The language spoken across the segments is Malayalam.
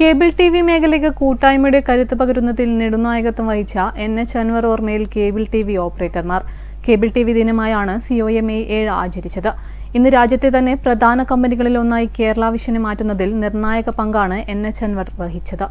കേബിൾ ടി വി മേഖലയ്ക്ക് കൂട്ടായ്മയുടെ കരുത്ത് പകരുന്നതിൽ നെടുനായകത്വം വഹിച്ച എൻ എച്ച് അൻവർ ഓർമ്മയിൽ കേബിൾ ടി വി ഓപ്പറേറ്റർമാർ. കേബിൾ ടി വി ദിനമായാണ് സി ഒ എം എ ഏഴ് ആചരിച്ചത്. ഇന്ന് രാജ്യത്തെ തന്നെ പ്രധാന കമ്പനികളിൽ ഒന്നായി കേരള വിഷനെ മാറ്റുന്നതിൽ നിർണായക പങ്കാണ് എൻ എച്ച് അൻവർ വഹിച്ചത്.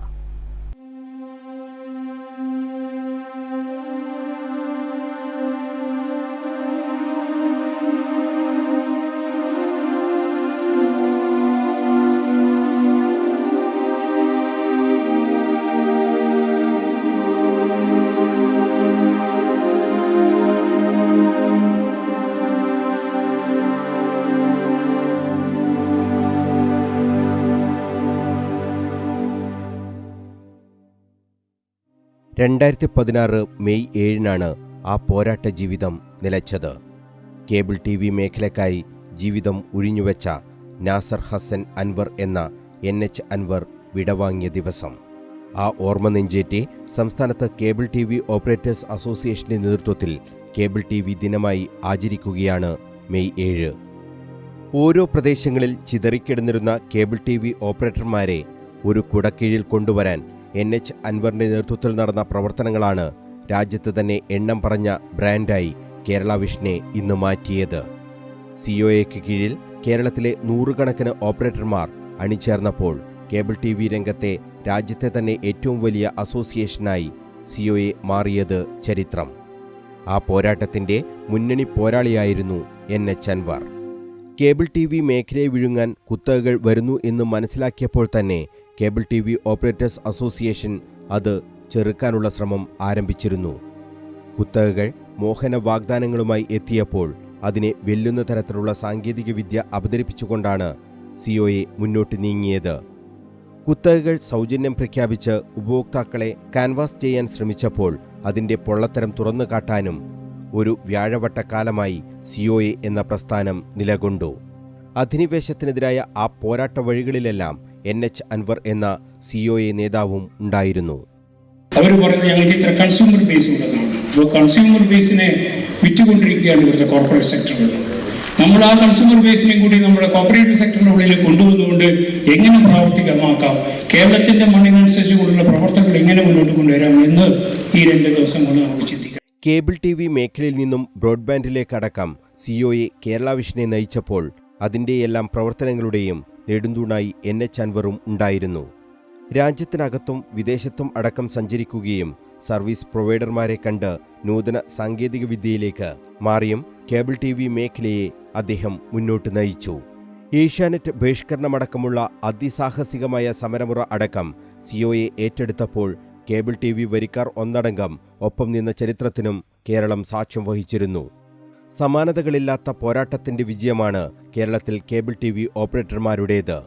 രണ്ടായിരത്തി പതിനാറ് മെയ് ഏഴിനാണ് ആ പോരാട്ട ജീവിതം നിലച്ചത്. കേബിൾ ടി വി മേഖലയ്ക്കായി ജീവിതം ഒഴിഞ്ഞുവെച്ച നാസർ ഹസൻ അൻവർ എന്ന എൻ എച്ച് അൻവർ വിടവാങ്ങിയ ദിവസം. ആ ഓർമ്മ നെഞ്ചേറ്റി സംസ്ഥാനത്ത് കേബിൾ ടി വി ഓപ്പറേറ്റേഴ്സ് അസോസിയേഷന്റെ നേതൃത്വത്തിൽ കേബിൾ ടി വി ദിനമായി ആചരിക്കുകയാണ് മെയ് ഏഴ്. ഓരോ പ്രദേശങ്ങളിൽ ചിതറിക്കിടന്നിരുന്ന കേബിൾ ടി വി ഓപ്പറേറ്റർമാരെ ഒരു കുടക്കീഴിൽ കൊണ്ടുവരാൻ എൻ എച്ച് അൻവറിന്റെ നേതൃത്വത്തിൽ നടന്ന പ്രവർത്തനങ്ങളാണ് രാജ്യത്ത് തന്നെ എണ്ണം പറഞ്ഞ ബ്രാൻഡായി കേരള വിഷനെ ഇന്ന് മാറ്റിയത്. സിഒഎക്ക് കീഴിൽ കേരളത്തിലെ നൂറുകണക്കിന് ഓപ്പറേറ്റർമാർ അണിചേർന്നപ്പോൾ കേബിൾ ടി വി രംഗത്തെ രാജ്യത്തെ തന്നെ ഏറ്റവും വലിയ അസോസിയേഷനായി സിഒഎ മാറിയത് ചരിത്രം. ആ പോരാട്ടത്തിന്റെ മുന്നണി പോരാളിയായിരുന്നു N H Anwar. Cable T V മേഖലയെ വിഴുങ്ങാൻ കുത്തകകൾ വരുന്നു എന്ന് മനസ്സിലാക്കിയപ്പോൾ തന്നെ cable T V operators association അത് ചെറുക്കാനുള്ള ശ്രമം ആരംഭിച്ചിരുന്നു. കുത്തകകൾ മോഹന വാഗ്ദാനങ്ങളുമായി എത്തിയപ്പോൾ അതിനെ വെല്ലുന്ന തരത്തിലുള്ള സാങ്കേതികവിദ്യ അവതരിപ്പിച്ചുകൊണ്ടാണ് സിഒയെ മുന്നോട്ട് നീങ്ങിയത്. കുത്തകകൾ സൗജന്യം പ്രഖ്യാപിച്ച് ഉപഭോക്താക്കളെ കാൻവാസ് ചെയ്യാൻ ശ്രമിച്ചപ്പോൾ അതിന്റെ പൊള്ളത്തരം തുറന്നു കാട്ടാനും ഒരു വ്യാഴവട്ടക്കാലമായി സിഒഎ എന്ന പ്രസ്ഥാനം നിലകൊണ്ടു. അധിനിവേശത്തിനെതിരായ ആ പോരാട്ട വഴികളിലെല്ലാം എൻ എച്ച് അൻവർ എന്ന സിഒഎ നേതാവും ഉണ്ടായിരുന്നു. അവർ പറഞ്ഞു ഞങ്ങൾക്ക് ഇത്ര കൺസ്യൂമർ ബേസ് ഉള്ളതാണ് അപ്പോൾ കൺസ്യൂമർ ബേസിനെ വിറ്റുകൊണ്ടിരിക്കുകയാണ് ഇവിടുത്തെ കോർപ്പറേറ്റ് സെക്ടറുകൾ നമ്മൾ ആ കൺസ്യൂമർ ബേസിനെ കൂടി നമ്മുടെ കോർപ്പറേറ്റ് സെക്ടറിന്റെ ഉള്ളിൽ കൊണ്ടുവന്നുകൊണ്ട് എങ്ങനെ പ്രാവർത്തികമാക്കാം? കേരളത്തിന്റെ മണ്ണിനനുസരിച്ച് കൊണ്ടുള്ള പ്രവർത്തനങ്ങൾ എങ്ങനെ മുന്നോട്ട് കൊണ്ടുവരാം എന്ന് ഈ രണ്ട് ദിവസം കൊണ്ട് നമുക്ക് ചിന്തിക്കാം. കേബിൾ ടി വി മേഖലയിൽ നിന്നും ബ്രോഡ്ബാൻഡിലേക്കടക്കം സിഒഇ കേരള വിഷനെ നയിച്ചപ്പോൾ അതിന്റെയെല്ലാം പ്രവർത്തനങ്ങളുടെയും നെടുന്തൂണായി എൻ എച്ച് അൻവറും ഉണ്ടായിരുന്നു. രാജ്യത്തിനകത്തും വിദേശത്തും അടക്കം സഞ്ചരിക്കുകയും സർവീസ് പ്രൊവൈഡർമാരെ കണ്ട് നൂതന സാങ്കേതികവിദ്യയിലേക്ക് മാറിയും കേബിൾ ടി വി മേഖലയെ അദ്ദേഹം മുന്നോട്ട് നയിച്ചു. ഏഷ്യാനെറ്റ് ബഹിഷ്കരണമടക്കമുള്ള അതിസാഹസികമായ സമരമുറ അടക്കം സിഒയെ ഏറ്റെടുത്തപ്പോൾ കേബിൾ ടി വി വരിക്കാർ ഒന്നടങ്കം ഒപ്പം നിന്ന ചരിത്രത്തിനും കേരളം സാക്ഷ്യം വഹിച്ചിരുന്നു. സമാനതകളില്ലാത്ത പോരാട്ടത്തിന്റെ വിജയമാണ് കേരളത്തിൽ കേബിൾ ടി വി ഓപ്പറേറ്റർമാരുടേത്.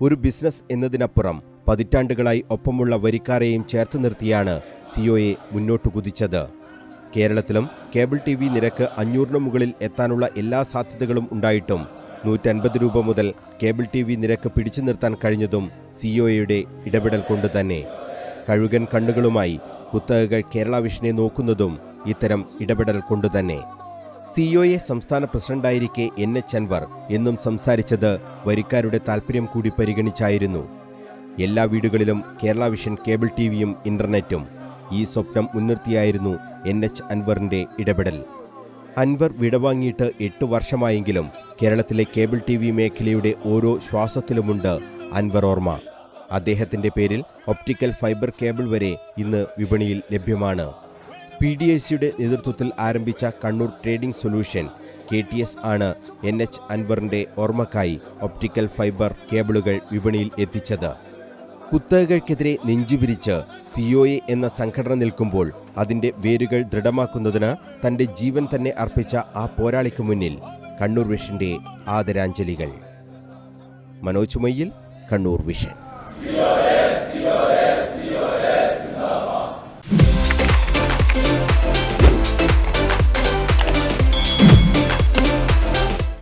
ഒരു ബിസിനസ് എന്നതിനപ്പുറം പതിറ്റാണ്ടുകളായി ഒപ്പമുള്ള വരിക്കാരെയും ചേർത്ത് നിർത്തിയാണ് സിഒയെ മുന്നോട്ട് കുതിച്ചത്. കേരളത്തിലും കേബിൾ ടി വി നിരക്ക് അഞ്ഞൂറിന് മുകളിൽ എത്താനുള്ള എല്ലാ സാധ്യതകളും ഉണ്ടായിട്ടും നൂറ്റൻപത് രൂപ മുതൽ കേബിൾ ടി വി നിരക്ക് പിടിച്ചു നിർത്താൻ കഴിഞ്ഞതും സിഒയുടെ ഇടപെടൽ കൊണ്ട് തന്നെ. കഴുകൻ കണ്ണുകളുമായി കുത്തകകൾ കേരള വിഷനെ നോക്കുന്നതും ഇത്തരം ഇടപെടൽ കൊണ്ടുതന്നെ സിഒഎ സംസ്ഥാന പ്രസിഡന്റായിരിക്കെ എൻ എച്ച് അൻവർ എന്നും സംസാരിച്ചത് വരിക്കാരുടെ താൽപ്പര്യം കൂടി പരിഗണിച്ചായിരുന്നു. എല്ലാ വീടുകളിലും കേരള വിഷൻ കേബിൾ ടി വിയും ഇന്റർനെറ്റും. ഈ സ്വപ്നം മുൻനിർത്തിയായിരുന്നു എൻ എച്ച് അൻവറിന്റെ ഇടപെടൽ. അൻവർ വിടവാങ്ങിയിട്ട് എട്ട് വർഷമായെങ്കിലും കേരളത്തിലെ കേബിൾ ടി വി മേഖലയുടെ ഓരോ ശ്വാസത്തിലുമുണ്ട് അൻവർ ഓർമ്മ. അദ്ദേഹത്തിന്റെ പേരിൽ ഒപ്റ്റിക്കൽ ഫൈബർ കേബിൾ വരെ ഇന്ന് വിപണിയിൽ ലഭ്യമാണ്. പി ഡി എസ് സിയുടെ നേതൃത്വത്തിൽ ആരംഭിച്ച Kannur trading solution K T S ആണ് എൻ എച്ച് അൻവറിന്റെ ഓർമ്മക്കായി ഒപ്റ്റിക്കൽ ഫൈബർ കേബിളുകൾ വിപണിയിൽ എത്തിച്ചത്. കുത്തകകൾക്കെതിരെ നെഞ്ചുപിരിച്ച് സിഒഎ എന്ന സംഘടന നിൽക്കുമ്പോൾ അതിന്റെ വേരുകൾ ദൃഢമാക്കുന്നതിന് തന്റെ ജീവൻ തന്നെ അർപ്പിച്ച ആ പോരാളിക്ക് മുന്നിൽ കണ്ണൂർ വിഷന്റെ ആദരാഞ്ജലികൾ. മനോജ് മയ്യിൽ കണ്ണൂർ വിഷൻ.